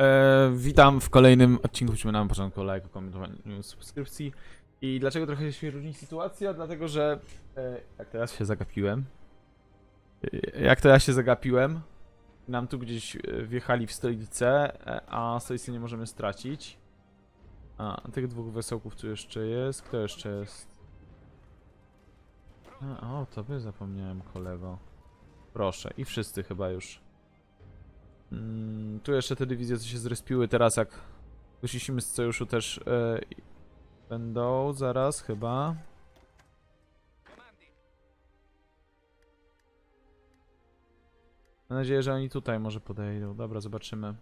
E, witam w kolejnym odcinku. Przypominam na początku like, komentowanie, subskrypcji. I dlaczego trochę się różni sytuacja? Dlatego, że e, jak teraz się zagapiłem. E, jak ja się zagapiłem? Nam tu gdzieś e, wjechali w stolicę, e, a stolicy nie możemy stracić. A, tych dwóch wesołków tu jeszcze jest. Kto jeszcze jest? A, o, tobie zapomniałem, kolego. Proszę, i wszyscy chyba już. Mm, tu jeszcze te dywizje, co się zrespiły teraz, jak wyszliśmy z sojuszu też e, będą zaraz chyba. Mam nadzieję, że oni tutaj może podejdą. Dobra, zobaczymy.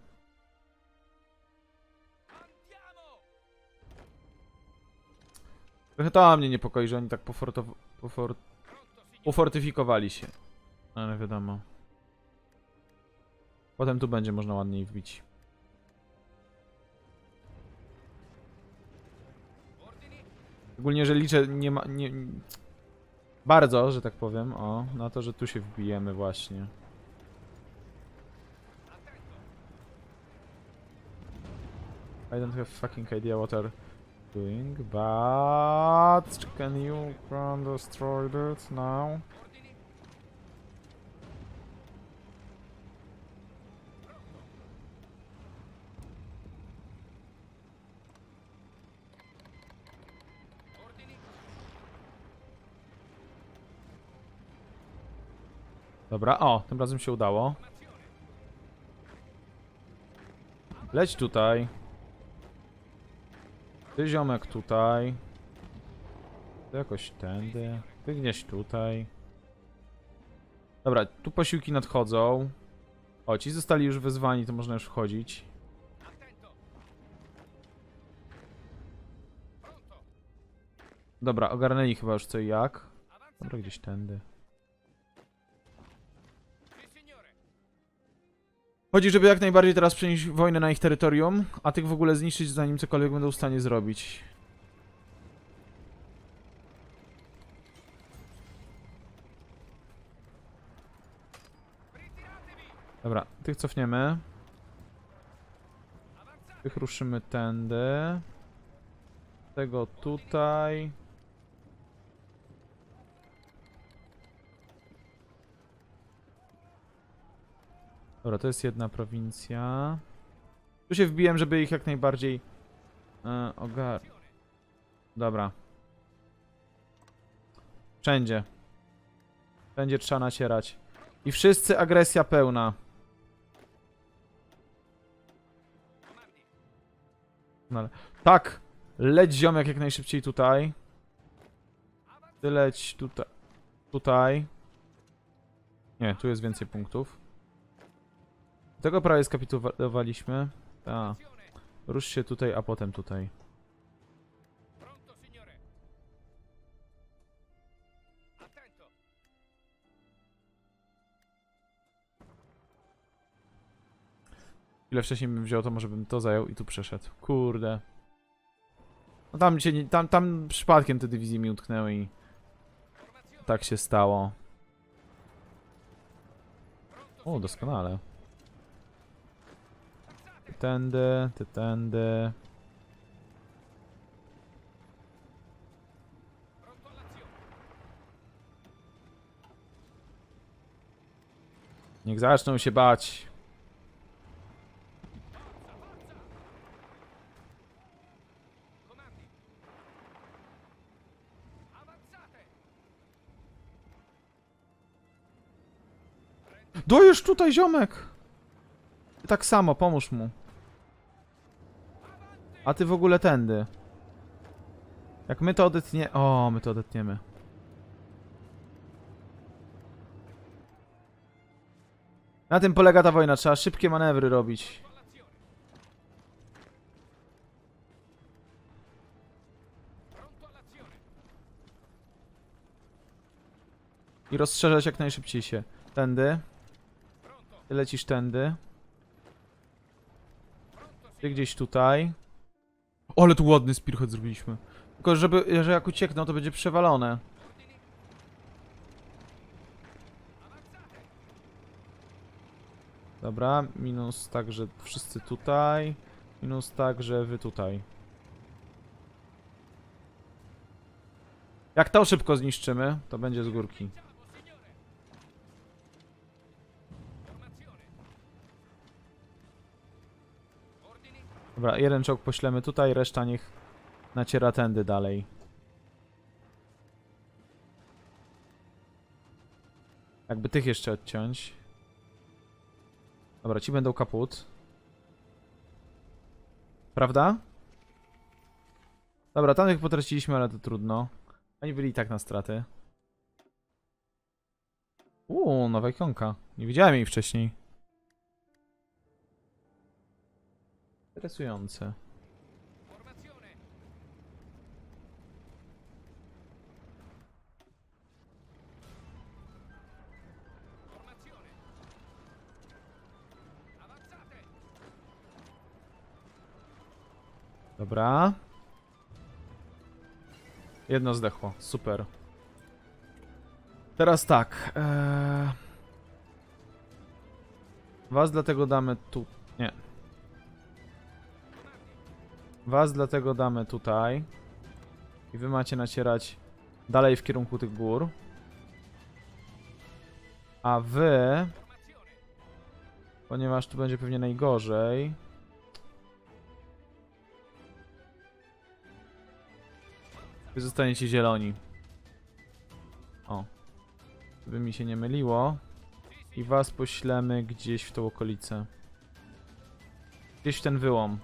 Trochę to mnie niepokoi, że oni tak pofortow- pofor ufortyfikowali się. Ale wiadomo. Potem tu będzie można ładniej wbić. Ogólnie, że liczę nie ma... Nie, bardzo, że tak powiem, o, na to, że tu się wbijemy właśnie. I don't have fucking idea what are doing, but can you destroy it now? Dobra, o, tym razem się udało. Leć tutaj. Ty ziomek tutaj. Ty jakoś tędy. Ty gdzieś tutaj. Dobra, tu posiłki nadchodzą. O, ci zostali już wezwani, to można już wchodzić. Dobra, ogarnęli chyba już co i jak. Dobra, gdzieś tędy. Chodzi, żeby jak najbardziej teraz przenieść wojnę na ich terytorium, a tych w ogóle zniszczyć, zanim cokolwiek będą w stanie zrobić. Dobra, tych cofniemy. Tych ruszymy tędy. Tego tutaj. Dobra, to jest jedna prowincja. Tu się wbiłem, żeby ich jak najbardziej e, ogar... Dobra. Wszędzie. Wszędzie trzeba nacierać. I wszyscy agresja pełna. No. Tak! Leć ziomek jak najszybciej tutaj. Ty leć tutaj. Tutaj. Nie, tu jest więcej punktów. Tego prawie skapitulowaliśmy. Tak. Rusz się tutaj, a potem tutaj. Ile wcześniej bym wziął, to może bym to zajął i tu przeszedł. Kurde. No tam się nie, tam, tam przypadkiem te dywizje mi utknęły i tak się stało. O, doskonale. Tędy, ty tędy. Niech zaczną się bać. Dojesz tutaj, ziomek! Tak samo, pomóż mu. A ty w ogóle tędy. Jak my to odetnie... O, my to odetniemy. Na tym polega ta wojna, trzeba szybkie manewry robić. I rozszerzać jak najszybciej się. Tędy. Ty lecisz tędy. Ty gdzieś tutaj. Ale tu ładny spearhead zrobiliśmy. Tylko żeby, że jak uciekną, to będzie przewalone. Dobra, minus tak, że wszyscy tutaj. Minus tak, że wy tutaj. Jak to szybko zniszczymy, to będzie z górki. Dobra, jeden czołg poślemy tutaj, reszta niech naciera tędy dalej. Jakby tych jeszcze odciąć. Dobra, ci będą kaput. Prawda? Dobra, tamtych potraciliśmy, ale to trudno. Oni byli i tak na straty. Uuu, nowa ikonka. Nie widziałem jej wcześniej. Interesujące. Dobra. Jedno zdechło. Super. Teraz tak. Eee... Was dlatego damy tu. Was dlatego damy tutaj. I wy macie nacierać dalej w kierunku tych gór. A wy. Ponieważ tu będzie pewnie najgorzej. Wy zostaniecie zieloni. O. Żeby mi się nie myliło. I was poślemy gdzieś w tą okolicę. Gdzieś w ten wyłom.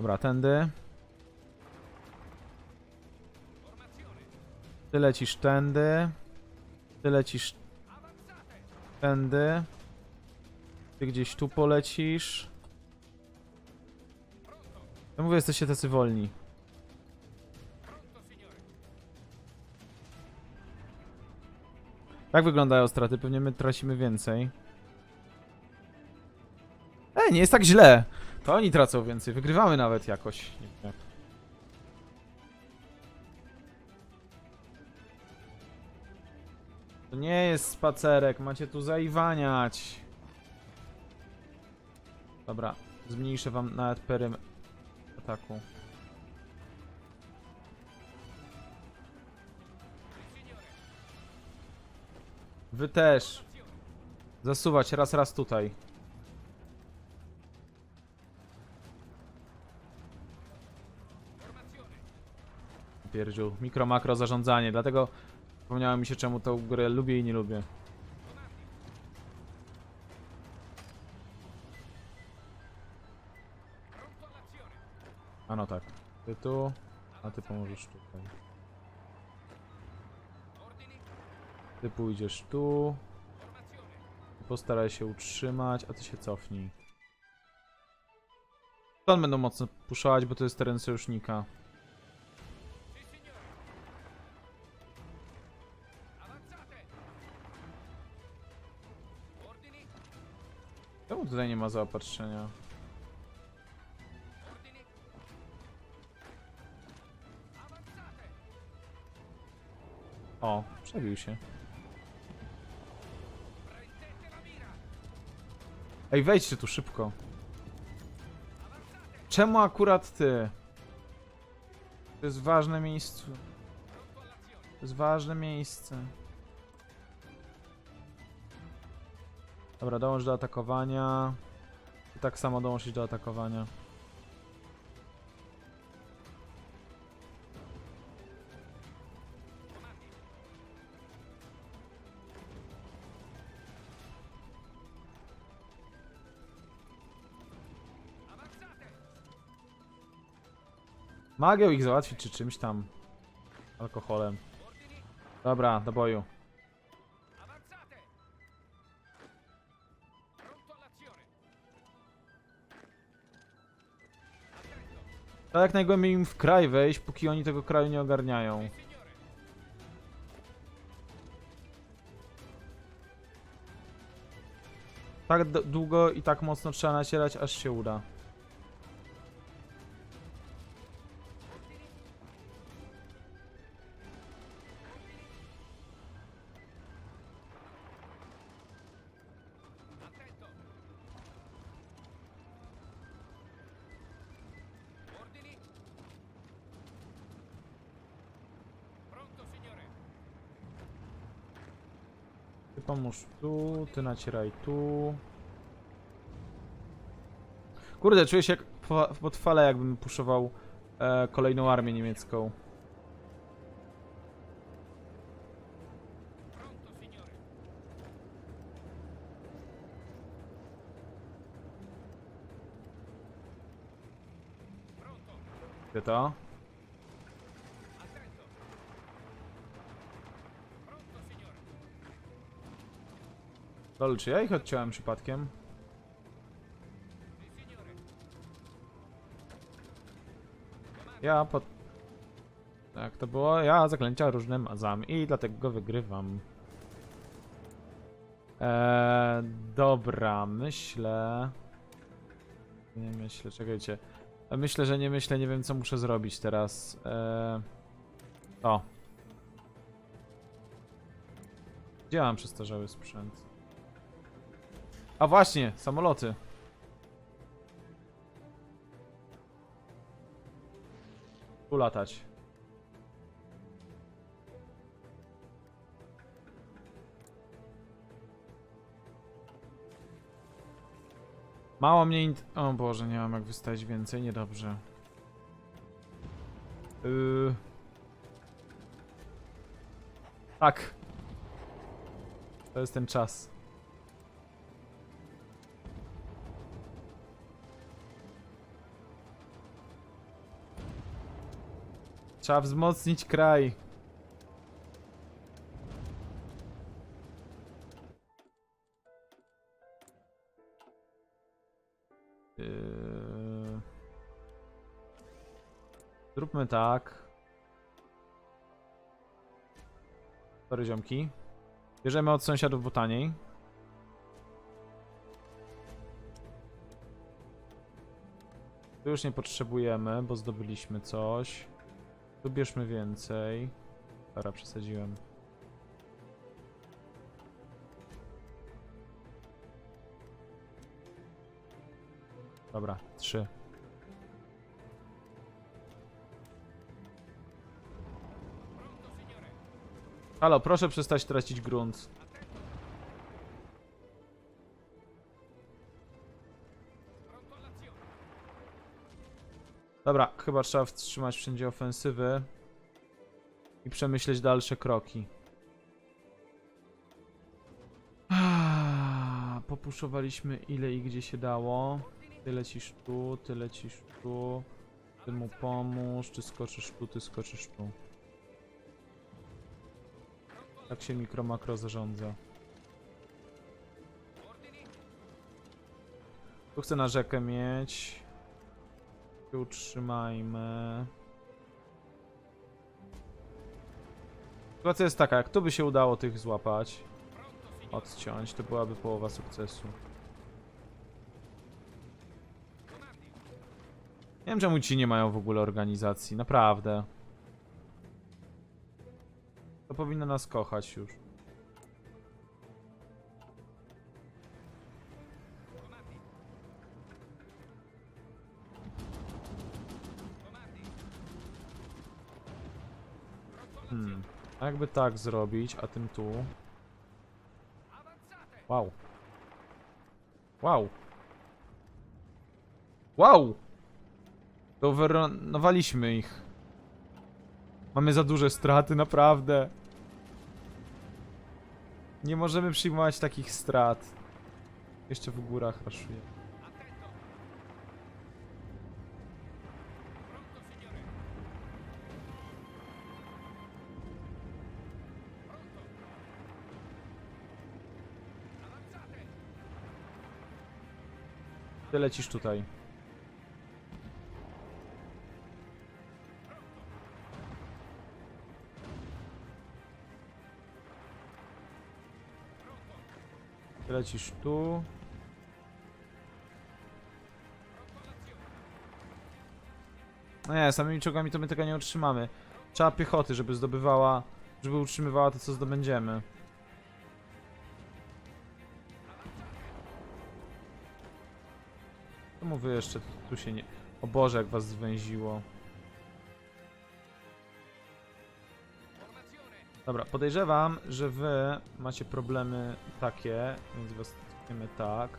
Dobra, tędy. Ty lecisz tędy. Ty lecisz tędy. Ty gdzieś tu polecisz. Ja mówię, jesteście tacy wolni. Jak wyglądają straty? Pewnie my tracimy więcej. Nie jest tak źle. To oni tracą więcej. Wygrywamy nawet jakoś. Nie. To nie jest spacerek, macie tu zaiwaniać. Dobra, zmniejszę wam nawet perym ataku. Wy też. Zasuwać raz, raz tutaj. Pierdziu, mikro, makro zarządzanie, dlatego przypomniało mi się czemu tą grę lubię i nie lubię. A no tak, ty tu, a ty pomożesz tutaj. Ty pójdziesz tu. Postaraj się utrzymać, a ty się cofnij. Stąd będą mocno puszować, bo to jest teren sojusznika. Tutaj nie ma zaopatrzenia? O, przebił się. Ej, wejdźcie tu szybko. Czemu akurat ty? To jest ważne miejsce. To jest ważne miejsce. Dobra, dołącz do atakowania. I tak samo dołączyć do atakowania. Magią ich załatwić, czy czymś tam. Alkoholem. Dobra, do boju. Trzeba jak najgłębiej im w kraj wejść, póki oni tego kraju nie ogarniają. Tak długo i tak mocno trzeba nacierać, aż się uda. Pomóż tu, ty nacieraj tu. Kurde, czuję się jak po- pod falę, jakbym puszował e, kolejną armię niemiecką. Gdzie to? Lol, czy ja ich odciąłem przypadkiem? Ja pod... Tak to było? Ja zaklęcia różne mazam i dlatego go wygrywam. Eee, dobra, myślę... Nie myślę, czekajcie. Myślę, że nie myślę, nie wiem co muszę zrobić teraz. Eee... O. Gdzie mam przestarzały sprzęt? A właśnie, samoloty. Tu latać. Mało mnie int... O Boże, nie mam jak wystawić więcej, niedobrze. Yy... Tak. To jest ten czas. Trzeba wzmocnić kraj. Yy... Zróbmy tak. Sorry ziomki. Bierzemy od sąsiadów, bo taniej. Tu już nie potrzebujemy, bo zdobyliśmy coś. Tu bierzmy więcej. Dobra, przesadziłem. Dobra, trzy. Halo, proszę przestać tracić grunt. Dobra, chyba trzeba wstrzymać wszędzie ofensywy i przemyśleć dalsze kroki. Ah, Popuszowaliśmy ile i gdzie się dało. Ty lecisz tu, ty lecisz tu. Ty mu pomóż, ty skoczysz tu, ty skoczysz tu. Tak się mikro makro zarządza. Tu chcę na rzekę mieć. Utrzymajmy. Sytuacja jest taka, jak tu by się udało tych złapać, odciąć, to byłaby połowa sukcesu. Nie wiem czemu ci nie mają w ogóle organizacji, naprawdę. To powinno nas kochać już. A Jakby tak zrobić, a tym tu. Wow. Wow. Wow! Overrunowaliśmy ich. Mamy za duże straty, naprawdę. Nie możemy przyjmować takich strat. Jeszcze w górach raszuję. Ty lecisz tutaj. Ty lecisz tu. No nie, samymi czołgami to my tego nie utrzymamy. Trzeba piechoty, żeby zdobywała, żeby utrzymywała to, co zdobędziemy. Wy jeszcze tu się nie... O Boże, jak was zwęziło. Dobra, podejrzewam, że wy macie problemy takie, więc was cofniemy tak.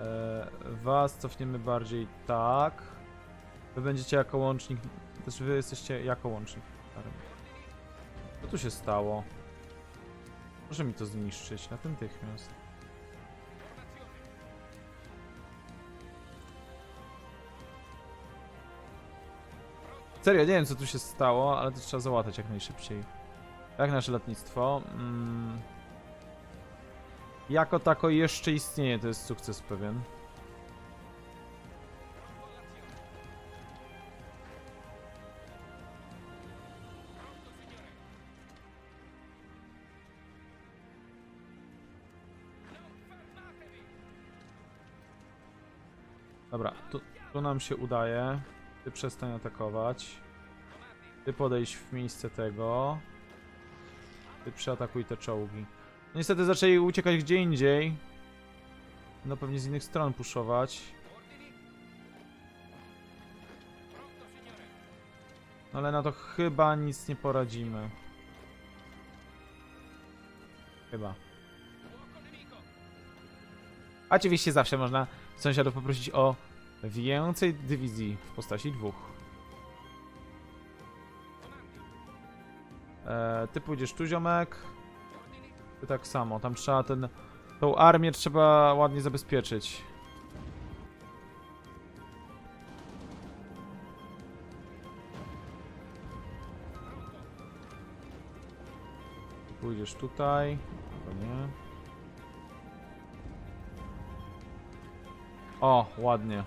E, was cofniemy bardziej tak. Wy będziecie jako łącznik, też wy jesteście jako łącznik. Co tu się stało? Proszę mi to zniszczyć natychmiast. Serio, nie wiem co tu się stało, ale to trzeba załatać jak najszybciej. Jak nasze lotnictwo? Mm. Jako tako jeszcze istnieje, to jest sukces pewien. Dobra, tu, tu nam się udaje. Ty przestań atakować. Ty podejść w miejsce tego. Ty przeatakuj te czołgi. Niestety zaczęli uciekać gdzie indziej. No pewnie z innych stron puszować. No ale na to chyba nic nie poradzimy. Chyba. Oczywiście zawsze można sąsiadów poprosić o więcej dywizji w postaci dwóch. E, ty pójdziesz tu, ziomek. Ty tak samo. Tam trzeba ten... Tą armię trzeba ładnie zabezpieczyć. Pójdziesz tutaj. Nie. O, ładnie.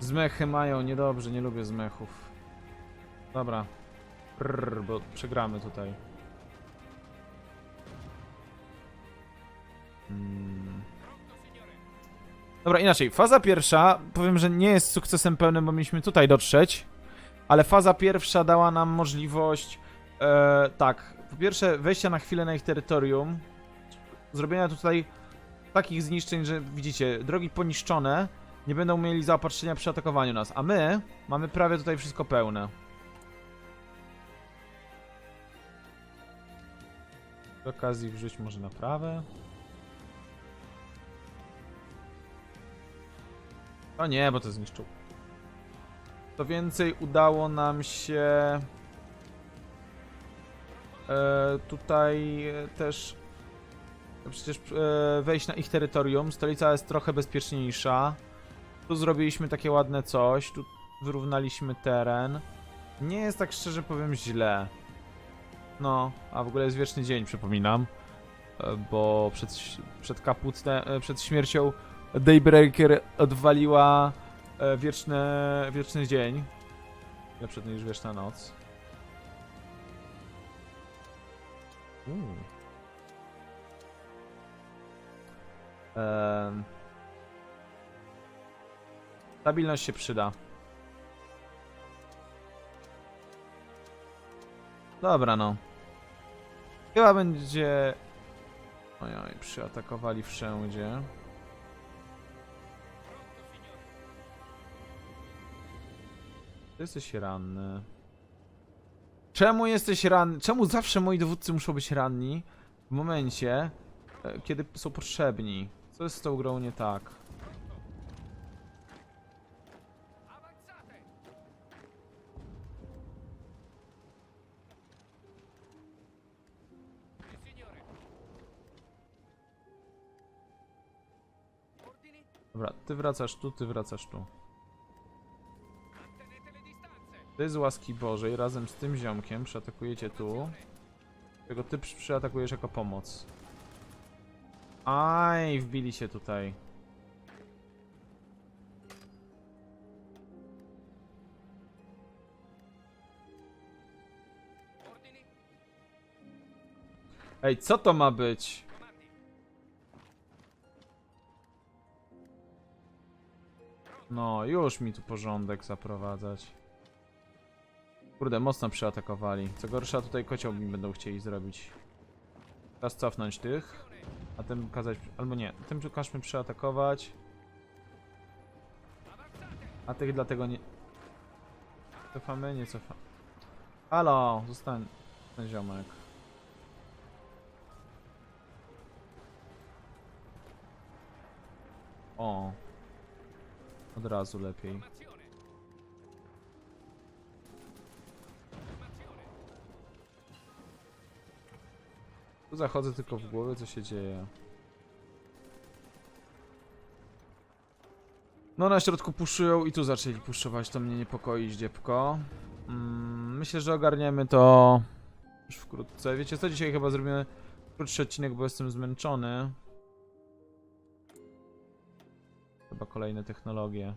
Zmechy mają, niedobrze, nie lubię zmechów. Dobra. Prrr, bo przegramy tutaj. Mm. Dobra, inaczej. Faza pierwsza, powiem, że nie jest sukcesem pełnym, bo mieliśmy tutaj dotrzeć. Ale faza pierwsza dała nam możliwość, e, tak, po pierwsze wejścia na chwilę na ich terytorium, zrobienia tutaj takich zniszczeń, że widzicie, drogi poniszczone, nie będą mieli zaopatrzenia przy atakowaniu nas, a my mamy prawie tutaj wszystko pełne. Z okazji wrzuć może naprawę. O nie, bo to zniszczył. To więcej udało nam się e, tutaj też przecież e, wejść na ich terytorium. Stolica jest trochę bezpieczniejsza. Tu zrobiliśmy takie ładne coś, tu wyrównaliśmy teren. Nie jest tak szczerze powiem źle. No, a w ogóle jest wieczny dzień, przypominam. E, Bo przed, przed kaputne, e, przed śmiercią Daybreaker odwaliła e, wieczne, wieczny dzień. Lepsze niż wieczna noc. Uuu. Em. Stabilność się przyda. Dobra, no. Chyba będzie... Ojoj, przyatakowali wszędzie. Ty jesteś ranny. Czemu jesteś ranny? Czemu zawsze moi dowódcy muszą być ranni w momencie, e, kiedy są potrzebni? Co jest z tą grą nie tak? Dobra, ty wracasz tu, ty wracasz tu. Ty z łaski Bożej razem z tym ziomkiem przeatakujecie tu. Tego ty przy- przyatakujesz jako pomoc. Aj, wbili się tutaj. Ej, co to ma być? No, już mi tu porządek zaprowadzać. Kurde, mocno przeatakowali. Co gorsza, tutaj kocioł mi będą chcieli zrobić. Teraz cofnąć tych. A tym kazać... Albo nie, tym każmy przeatakować. A tych dlatego nie... Cofamy? Nie cofamy. Halo, zostań. Ten ziomek. O. Od razu lepiej. Tu zachodzę tylko w głowę, co się dzieje. No na środku puszują i tu zaczęli puszować, to mnie niepokoi dziebko. Mm, myślę, że ogarniemy to już wkrótce. Wiecie co, dzisiaj chyba zrobimy krótszy odcinek, bo jestem zmęczony. Chyba kolejne technologie.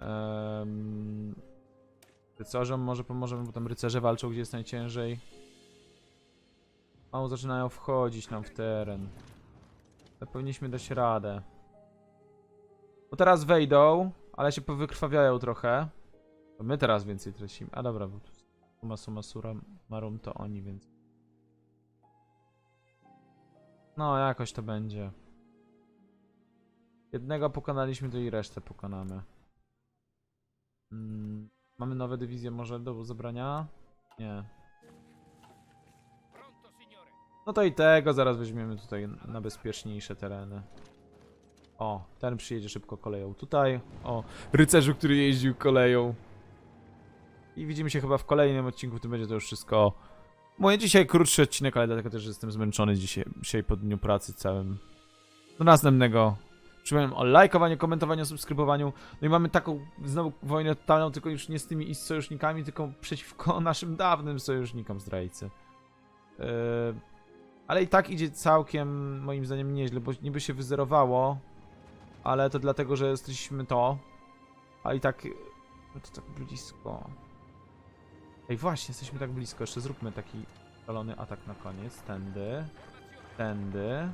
Um, rycerzom może pomożemy, bo tam rycerze walczą gdzie jest najciężej. Mało zaczynają wchodzić nam w teren. Ale powinniśmy dać radę. Bo teraz wejdą, ale się powykrwawiają trochę. To my teraz więcej tracimy. A dobra, bo tu suma suma suram marum to oni, więc... No, jakoś to będzie. Jednego pokonaliśmy, to i resztę pokonamy. Mm, mamy nowe dywizje może do zebrania? Nie. No to i tego zaraz weźmiemy tutaj na bezpieczniejsze tereny. O, ten przyjedzie szybko koleją tutaj. O, rycerzu, który jeździł koleją. I widzimy się chyba w kolejnym odcinku, tu będzie to już wszystko. Moje dzisiaj krótszy odcinek, ale dlatego też jestem zmęczony dzisiaj, dzisiaj po dniu pracy całym. Do następnego. Przypominam o lajkowaniu, komentowaniu, subskrybowaniu. No i mamy taką znowu wojnę totalną, tylko już nie z tymi sojusznikami, tylko przeciwko naszym dawnym sojusznikom zdrajcy. Yy, ale i tak idzie całkiem, moim zdaniem, nieźle, bo niby się wyzerowało, ale to dlatego, że jesteśmy to. A i tak. No to tak blisko. Ej, właśnie, jesteśmy tak blisko. Jeszcze zróbmy taki szalony atak na koniec. Tędy. Tędy.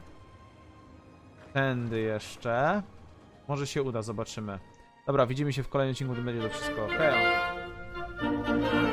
Tędy jeszcze. Może się uda, zobaczymy. Dobra, widzimy się w kolejnym odcinku, to będzie to wszystko. Hej!